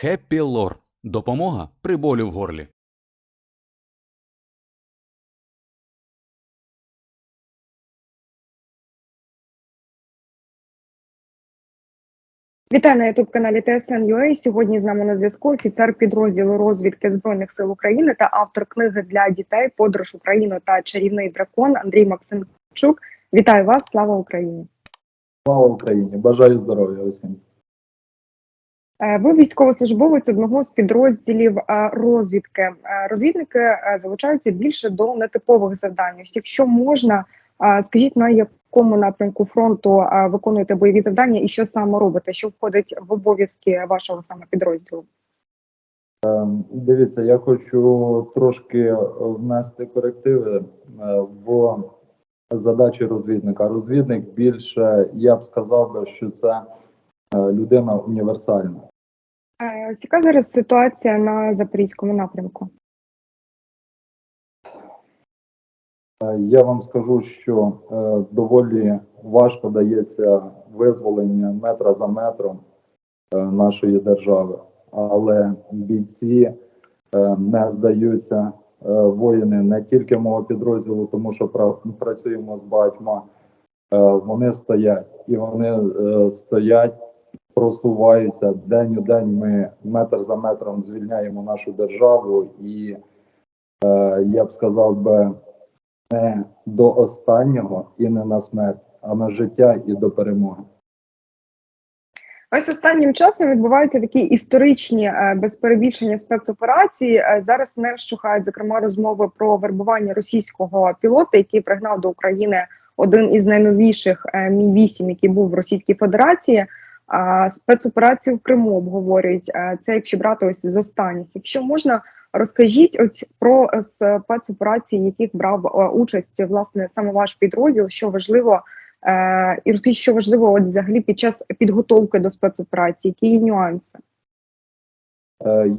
Хеппі Лор. Допомога при болі в горлі. Вітаю на youtube каналі TSN.ua. Сьогодні з нами на зв'язку офіцер підрозділу розвідки збройних сил України та автор книги для дітей Подорож Україну та чарівний дракон Андрій Максимчук. Вітаю вас! Слава Україні! Слава Україні! Бажаю здоров'я усім. Е, Ви військовослужбовець одного з підрозділів е, розвідки. Е, Розвідники залучаються більше до нетипових завдань. Якщо можна, скажіть на якому напрямку фронту виконуєте бойові завдання і що саме робите? Що входить в обов'язки вашого саме підрозділу? Ем, Дивіться, я хочу трошки внести корективи в задачі розвідника. Розвідник більше, я б сказав би, що це людина універсальна. Е, ось Яка зараз ситуація на запорізькому напрямку? Е, Я вам скажу, що е, доволі важко дається визволення метра за метром е, нашої держави, але бійці е, не здаються. Е, Воїни не тільки мого підрозділу, тому що пра- працюємо з багатьма. е, Вони стоять і вони е, стоять, просуваються день у день. Ми метр за метром звільняємо нашу державу, і е, я б сказав би не до останнього і не на смерть, а на життя і до перемоги. Ось останнім часом відбуваються такі історичні е, без перебільшення спецоперації. Е, Зараз не вщухають зокрема розмови про вербування російського пілота, який пригнав до України один із найновіших е, мі 8 який був в Російській Федерації. Спецоперацію в Криму обговорюють. Це якщо брати ось з останніх. Якщо можна, розкажіть ось про е, спецоперації, яких брав е, участь власне саме ваш підрозділ, що важливо. Е, і розкажіть, що важливо, от взагалі під час підготовки до спецоперації, які є нюанси?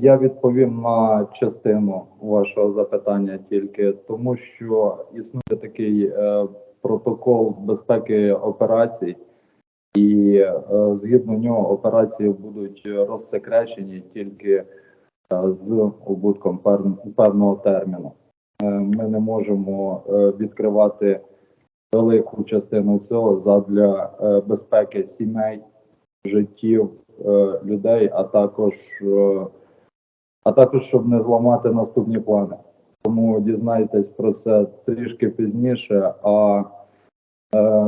Я відповім на частину вашого запитання тільки тому, що існує такий протокол безпеки операцій, і е, згідно нього операції будуть розсекречені тільки е, з убутком певного терміну. Е, Ми не можемо відкривати велику частину цього задля безпеки сімей, життів людей, а також а також щоб не зламати наступні плани. Тому дізнайтесь про це трішки пізніше. А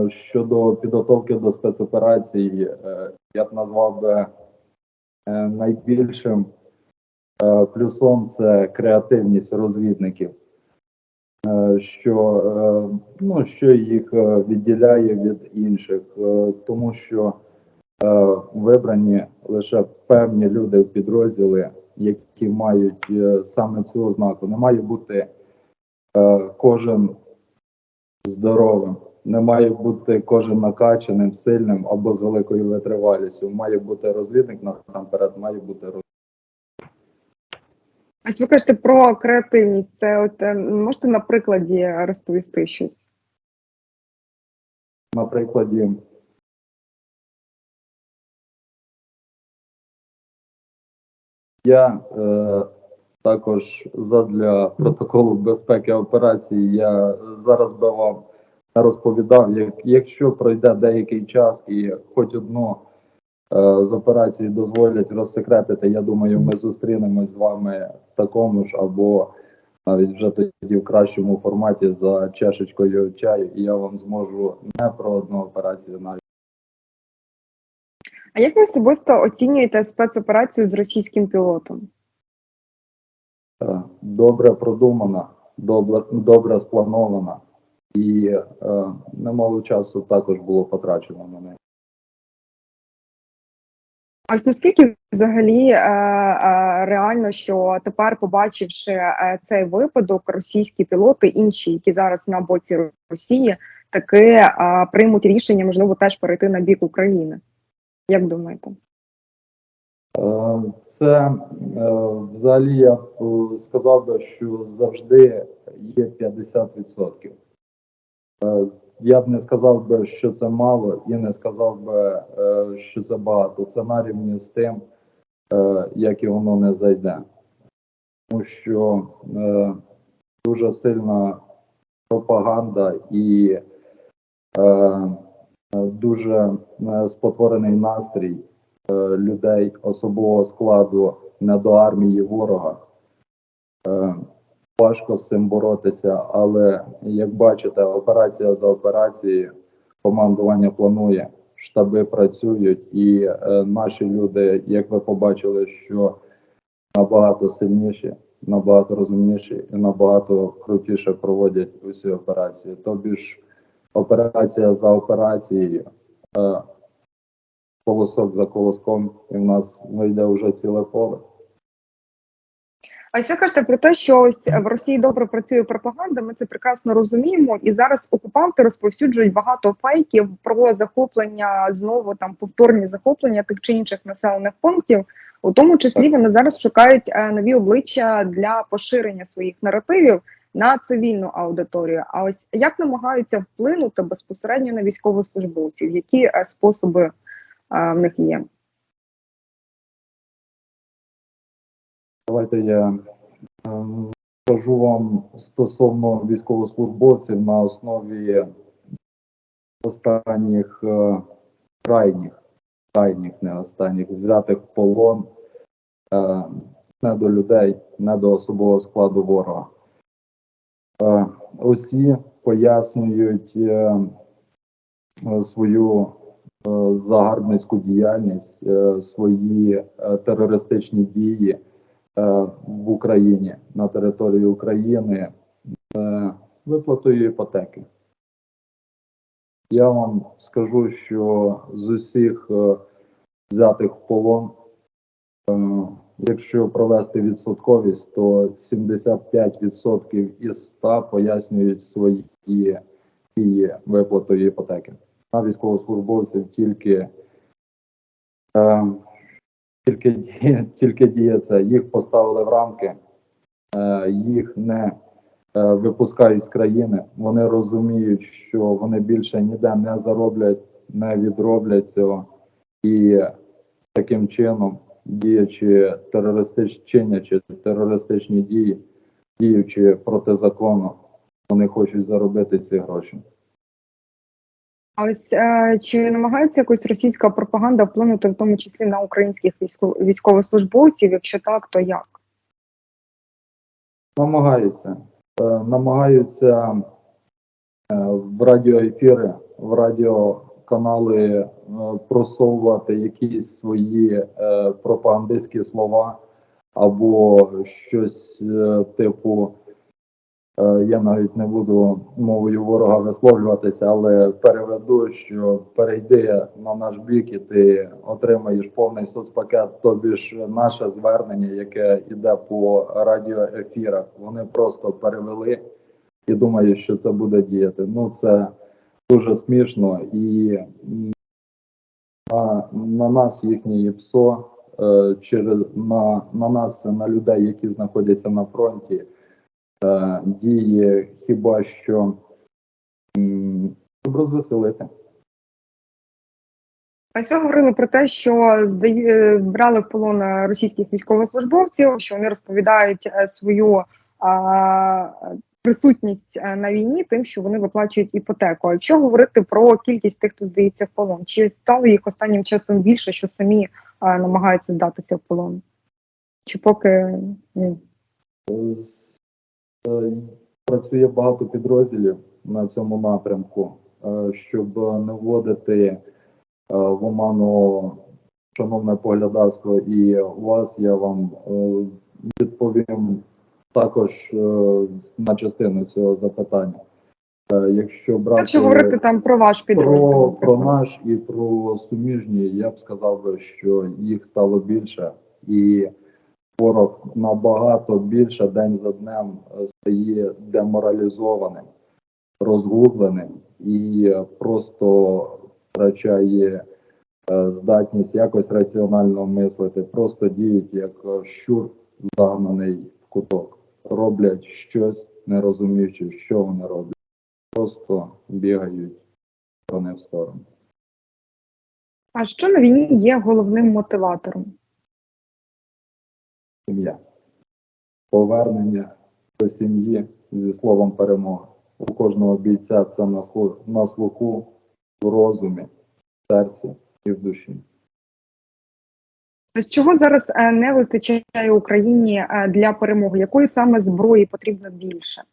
щодо підготовки до спецоперацій, е, я б назвав би е, найбільшим е, плюсом це креативність розвідників, е, що, е, ну, що їх е, відділяє від інших, е, тому що е, вибрані лише певні люди в підрозділи, які мають е, саме цю ознаку. Не має бути е, кожен здоровим, не має бути кожен накачаним, сильним або з великою витривалістю. Має бути розвідник насамперед, має бути розвідник. Ось ви кажете про креативність. Це от е, можете на прикладі розповісти щось? На прикладі я е, також задля протоколу безпеки операції я зараз би вам розповідав, як, якщо пройде деякий час і хоч одну е, з операцій дозволять розсекретити, я думаю, ми зустрінемось з вами в такому ж або навіть вже тоді в кращому форматі за чашечкою чаю, і я вам зможу не про одну операцію навіть. А як ви особисто оцінюєте спецоперацію з російським пілотом? Е, добре продумана, добре, добре спланована, і е, немало часу також було потрачено на неї. Ось наскільки взагалі е, е, реально, що тепер, побачивши е, цей випадок, російські пілоти, інші, які зараз на боці Росії, таки е, приймуть рішення, можливо, теж перейти на бік України? Як думаєте? Е, Це е, взагалі я б е, сказав би, що завжди є 50%. Е, Я б не сказав би, що це мало, і не сказав би, що це багато. Це на рівні з тим, як і воно не зайде. Тому що дуже сильна пропаганда і дуже спотворений настрій людей особового складу не до армії ворога. Е, важко з цим боротися, але як бачите, операція за операцією, командування планує, штаби працюють, і е, наші люди, як ви побачили, що набагато сильніші, набагато розумніші і набагато крутіше проводять усі операції. Тобі ж операція за операцією, е, колосок за колоском, і в нас вийде вже ціле поле. А ще кажете про те, що ось в Росії добре працює пропаганда. Ми це прекрасно розуміємо. І зараз окупанти розповсюджують багато фейків про захоплення знову там повторні захоплення тих чи інших населених пунктів. У тому числі вони зараз шукають е, нові обличчя для поширення своїх наративів на цивільну аудиторію. А ось як намагаються вплинути безпосередньо на військовослужбовців? Які е, способи в них є? Давайте я е, скажу вам стосовно військовослужбовців на основі останніх е, крайніх, крайніх, не останніх, взятих полон е, не до людей, не до особового складу ворога. Е, усі пояснюють е, е, свою загарбницьку діяльність, е, свої е, терористичні дії е, в Україні на території України е, виплатою іпотеки. Я вам скажу, що з усіх е, взятих в полон, е, якщо провести відсотковість, то 75% із 100 пояснюють свої дії виплатою іпотеки. На військовослужбовців тільки е, тільки, тільки діє. Їх поставили в рамки, е, їх не е, випускають з країни. Вони розуміють, що вони більше ніде не зароблять, не відроблять цього. І таким чином, діючи терористичні, чинячи терористичні дії, діючи проти закону, вони хочуть заробити ці гроші. А ось е, чи намагається якось російська пропаганда вплинути в тому числі на українських військо- військовослужбовців? Якщо так, то як? Намагаються. Е, намагаються е, в радіоефіри, в радіоканали просовувати якісь свої пропагандистські слова або щось типу. Е, Я навіть не буду мовою ворога висловлюватися, але переведу, що перейди на наш бік і ти отримаєш повний соцпакет. Тобі ж наше звернення, яке йде по радіоефірах, вони просто перевели і думають, що це буде діяти. Ну це дуже смішно і на, на нас їхнє ПСО е, через на, на нас, на людей, які знаходяться на фронті, е, діє хіба що щоб розвеселити. Ось ви говорили про те, що брали в полон російських військовослужбовців, що вони розповідають е, свою а, присутність е, на війні, тим, що вони виплачують іпотеку. А якщо говорити про кількість тих, хто здається в полон, чи стало їх останнім часом більше, що самі а, намагаються здатися в полон? Чи поки ні? Е, Працює багато підрозділів на цьому напрямку, е, щоб не вводити е, в оману шановне поглядацтво. І вас, я вам відповім також на частину цього запитання. Якщо брати Якщо говорити там про ваш підрозділ, про, про наш і про суміжні, я б сказав що їх стало більше, і ворог набагато більше день за днем е, стає деморалізованим, розгубленим і е, просто втрачає е, здатність якось раціонально мислити, просто діють як щур загнаний в куток, роблять щось, не розуміючи, що вони роблять, просто бігають сторони в сторону. А що на війні є головним мотиватором? Сім'я. Повернення до сім'ї зі словом перемога. У кожного бійця це на слу- на слуху, в розумі, в серці і в душі. З чого зараз е, не вистачає Україні е, для перемоги? Якої саме зброї потрібно більше?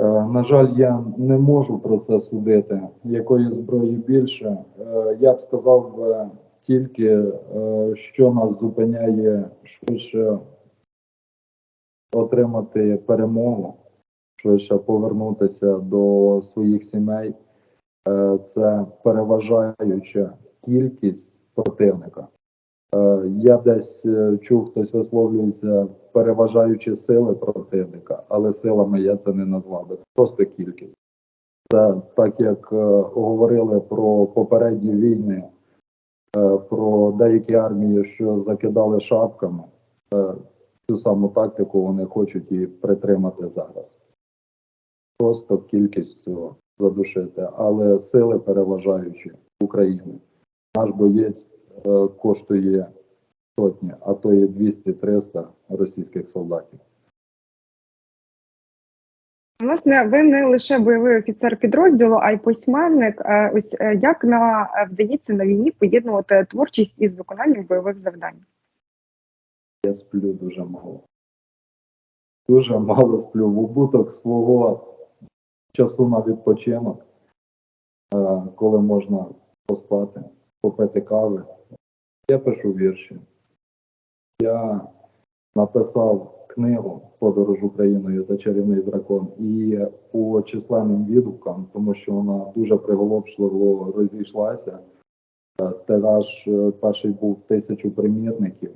Е, На жаль, я не можу про це судити. Якої зброї більше. Я б сказав тільки, е, що нас зупиняє швидше отримати перемогу, швидше повернутися до своїх сімей. Е, Це переважаюча кількість противника. Е, Я десь чув, хтось висловлюється переважаючи сили противника, але силами я це не назвав. Це просто кількість. Це так як говорили про попередні війни, про деякі армії, що закидали шапками. е, Цю саму тактику вони хочуть і притримати зараз. Просто кількістю задушити, але сили переважаючі України. Наш боєць е, коштує сотні, а то є 200-300 російських солдатів. Власне, ви не лише бойовий офіцер підрозділу, а й письменник. Е, Ось е, як на е, вдається на війні поєднувати творчість із виконанням бойових завдань? Я сплю дуже мало. Дуже мало сплю. В убуток свого часу на відпочинок, коли можна поспати, попити кави. Я пишу вірші. Я написав книгу Подорож Україною та чарівний дракон і по численним відгукам, тому що вона дуже приголомшливо розійшлася. Е, Тираж е, перший був тисячу примірників.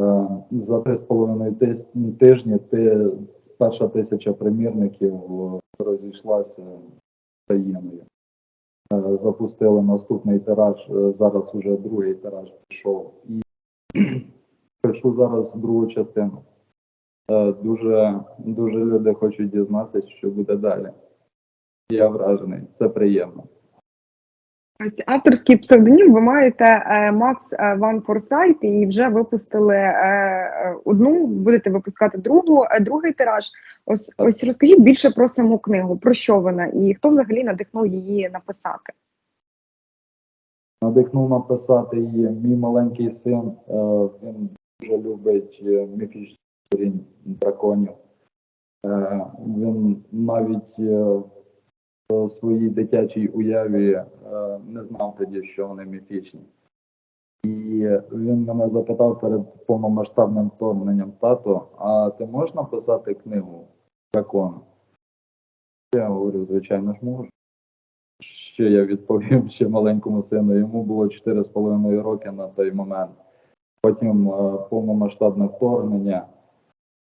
Е, За три з половиною тижні перша тисяча примірників розійшлася країною. Запустили наступний тираж, зараз уже другий тираж пішов. І пишу зараз другу частину. Е, Дуже, дуже люди хочуть дізнатися, що буде далі. Я вражений, це приємно. Ось авторський псевдонім ви маєте е, Макс е, Ван Форсайт і вже випустили одну, будете випускати другу, другий тираж. Ось ось розкажіть більше про саму книгу, про що вона і хто взагалі надихнув її написати? Надихнув написати її мій маленький син. Він дуже любить е, міфічні сторін драконів. Е, Він навіть е, в своїй дитячій уяві не знав тоді, що вони міфічні. І він мене запитав перед повномасштабним вторгненням тато, а ти можеш написати книгу дракона? Я говорю, звичайно ж можу. Що я відповів ще маленькому сину. Йому було 4,5 роки на той момент. Потім е, повномасштабне вторгнення.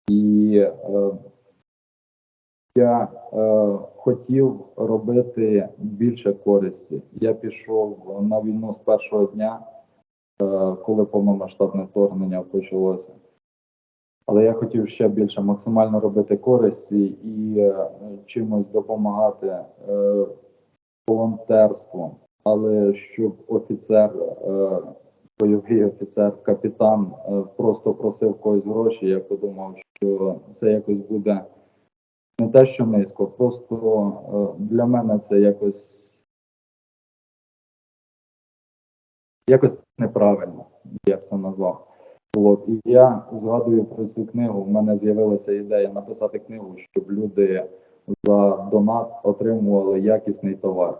І е, я е, хотів робити більше користі. Я пішов на війну з першого дня, коли повномасштабне вторгнення почалося. Але я хотів ще більше максимально робити користі і чимось допомагати волонтерством. Але щоб офіцер, бойовий офіцер, капітан е, просто просив когось гроші, я подумав, що це якось буде не те, що низько, просто е, для мене це якось якось неправильно, я б це назвав. Було. І я згадую про цю книгу. У мене з'явилася ідея написати книгу, щоб люди за донат отримували якісний товар.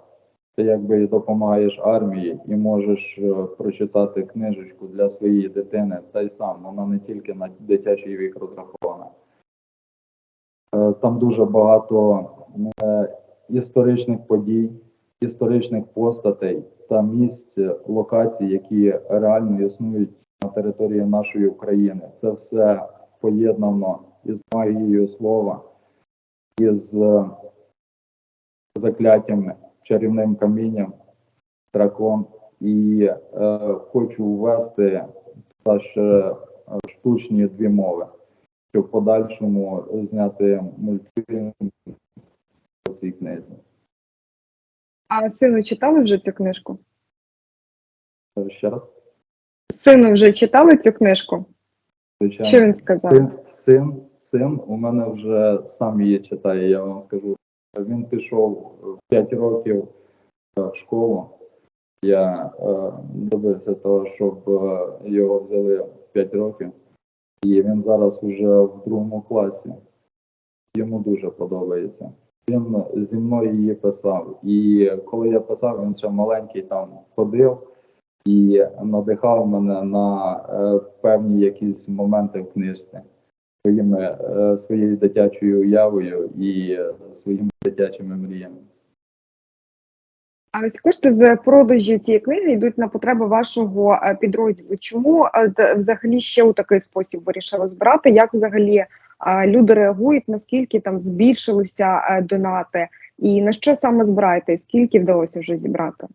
Ти якби допомагаєш армії і можеш е, прочитати книжечку для своєї дитини, та й сам вона не тільки на дитячий вік розрахована. Е, Там дуже багато е, історичних подій, історичних постатей та місць, локацій, які реально існують на території нашої України. Це все поєднано із магією слова, із закляттями, чарівним камінням, дракон. І е, хочу ввести ще е, штучні дві мови, щоб в подальшому зняти мультфільм по цій книзі. А сину читали вже цю книжку? Е, Ще раз, Сину вже читали цю книжку? звичайно. Що він сказав? Син, син, син у мене вже сам її читає, я вам скажу. Він пішов в 5 років е, в школу. Я е, добився того, щоб е, його взяли 5 років. І він зараз уже в другому класі. Йому дуже подобається. Він зі мною її писав. І коли я писав, він ще маленький там ходив і надихав мене на е, певні якісь моменти в книжці своїми, е, своєю дитячою уявою і е, своїми дитячими мріями. А ось кошти з продажу цієї книги йдуть на потреби вашого е, підрозділу. Чому взагалі ще у такий спосіб вирішили збирати? Як взагалі люди реагують? Наскільки там збільшилися донати? І на що саме збираєте? І Скільки вдалося вже зібрати?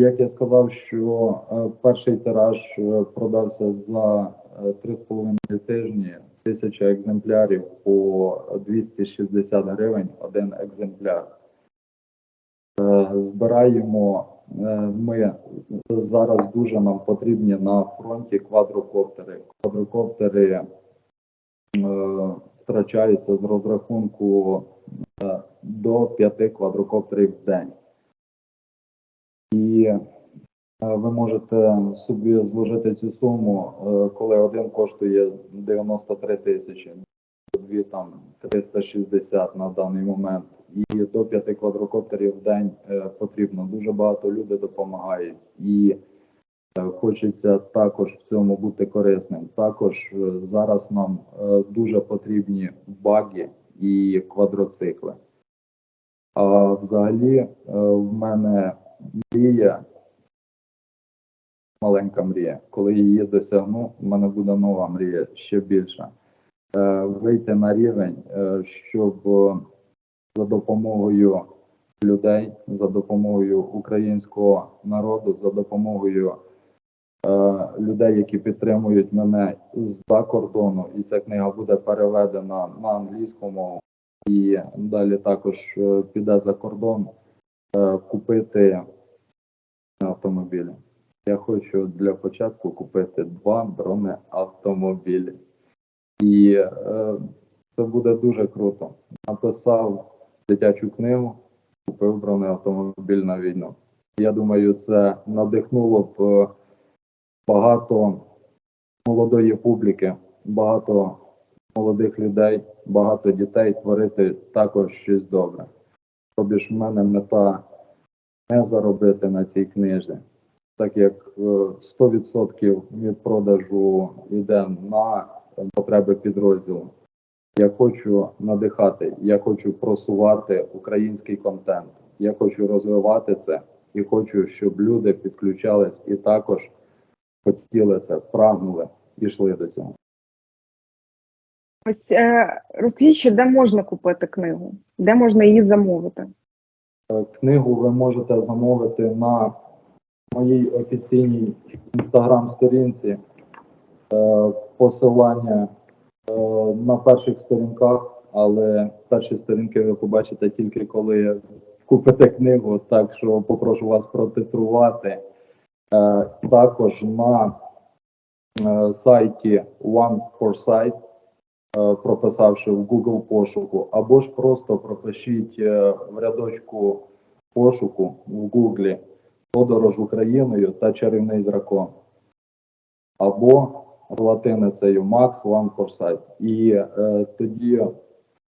Як я сказав, що перший тираж продався за 3,5 тижні, тисяча екземплярів по 260 гривень один екземпляр. Е, Збираємо е, ми зараз дуже нам потрібні на фронті квадрокоптери. Квадрокоптери е, втрачаються з розрахунку до 5 квадрокоптерів в день. І ви можете собі зложити цю суму, е, коли один коштує 93 тисячі, дві там 360 на даний момент. І до 5 квадрокоптерів в день е, потрібно. Дуже багато людей допомагають. І е, хочеться також в цьому бути корисним. Також е, зараз нам е, дуже потрібні баги і квадроцикли. А взагалі е, в мене мрія, маленька мрія. Коли її досягну, в мене буде нова мрія ще більша. Е, Вийти на рівень, е, щоб е, за допомогою людей, за допомогою українського народу, за допомогою людей, які підтримують мене з-за кордону, і ця книга буде переведена на англійську мову, і далі також піде за кордон купити автомобілі. Я хочу для початку купити два бронеавтомобілі. І е, це буде дуже круто. Написав дитячу книгу, купив бронеавтомобіль на війну. Я думаю, це надихнуло б е, багато молодої публіки, багато молодих людей, багато дітей творити також щось добре. Тобі ж в мене мета не заробити на цій книжці, так як е, 100% від продажу йде на потреби підрозділу. Я хочу надихати, я хочу просувати український контент. Я хочу розвивати це і хочу, щоб люди підключались і також хотіли це, прагнули і йшли до цього. Ось е, розкажіть, ще, де можна купити книгу, де можна її замовити? Е, Книгу ви можете замовити на моїй офіційній інстаграм-сторінці. Е, Посилання е, на перших сторінках, але перші сторінки ви побачите тільки коли купите книгу, так що попрошу вас протитрувати. Е, Також на е, сайті One Foresight, е, прописавши в Google пошуку, або ж просто пропишіть е, в рядочку пошуку в Google Подорож Україною та чарівний дракон. Або латиницею Max One Foresight. І е, тоді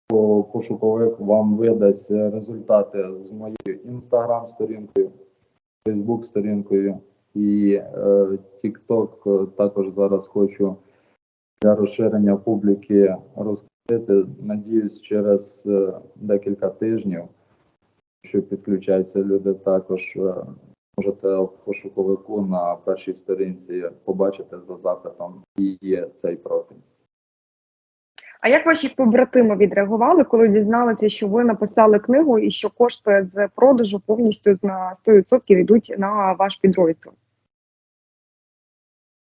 по- пошуковик вам видасть результати з моєю інстаграм-сторінкою, фейсбук-сторінкою і TikTok е, також зараз хочу для розширення публіки розкрити. Надіюсь, через е, декілька тижнів, що підключаються люди, також е, можете в пошуковику на першій сторінці побачити за запитом і є цей профіль. А як ваші побратими відреагували, коли дізналися, що ви написали книгу і що кошти з продажу повністю на 100% йдуть на ваш підрозділ?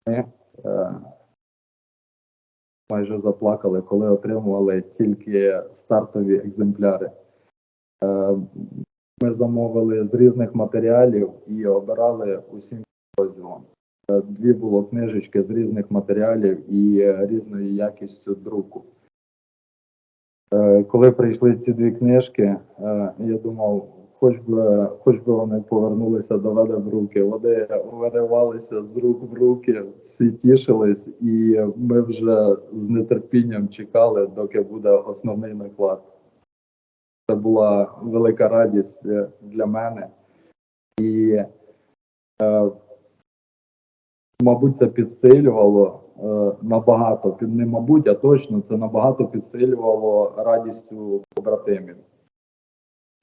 Ми е, майже заплакали, коли отримували тільки стартові екземпляри. Е, Ми замовили з різних матеріалів і обирали усім розділом. Е, Дві було книжечки з різних матеріалів і е, різною якістю друку. Е, Коли прийшли ці дві книжки, я думав, хоч би, хоч би вони повернулися до мене в руки. Вони виривалися з рук в руки, всі тішились, і ми вже з нетерпінням чекали, доки буде основний наклад. Це була велика радість е, для мене. І, е, мабуть, це підсилювало е, набагато, не мабуть, а точно це набагато підсилювало радістю побратимів.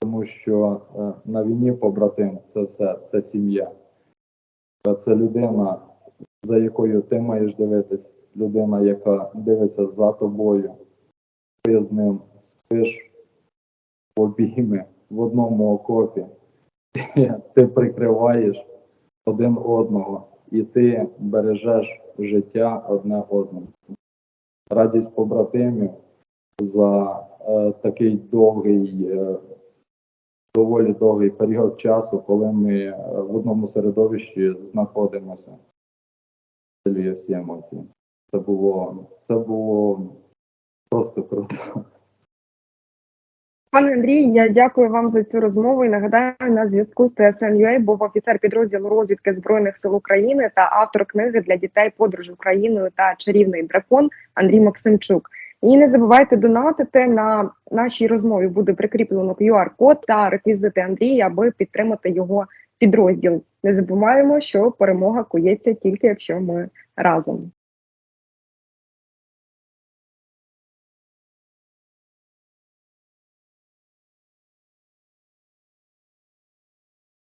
Тому що на війні побратим це все, це сім'я. Це людина, за якою ти маєш дивитись, людина, яка дивиться за тобою. Ти з ним спиш обійми в одному окопі. Ти, прикриваєш один одного і ти бережеш життя одне одному. Радість побратимів за е, такий довгий, е, доволі довгий період часу, коли ми е, в одному середовищі знаходимося. Це всі емоції. Це було, це було просто круто. Пане Андрій, я дякую вам за цю розмову і нагадаю, на зв'язку з ТСН.UA був офіцер підрозділу розвідки збройних сил України та автор книги для дітей подорож Україною та чарівний дракон Андрій Максимчук. І не забувайте донатити на нашій розмові. Буде прикріплено QR-код та реквізити Андрія, аби підтримати його підрозділ. Не забуваємо, що перемога кується тільки якщо ми разом.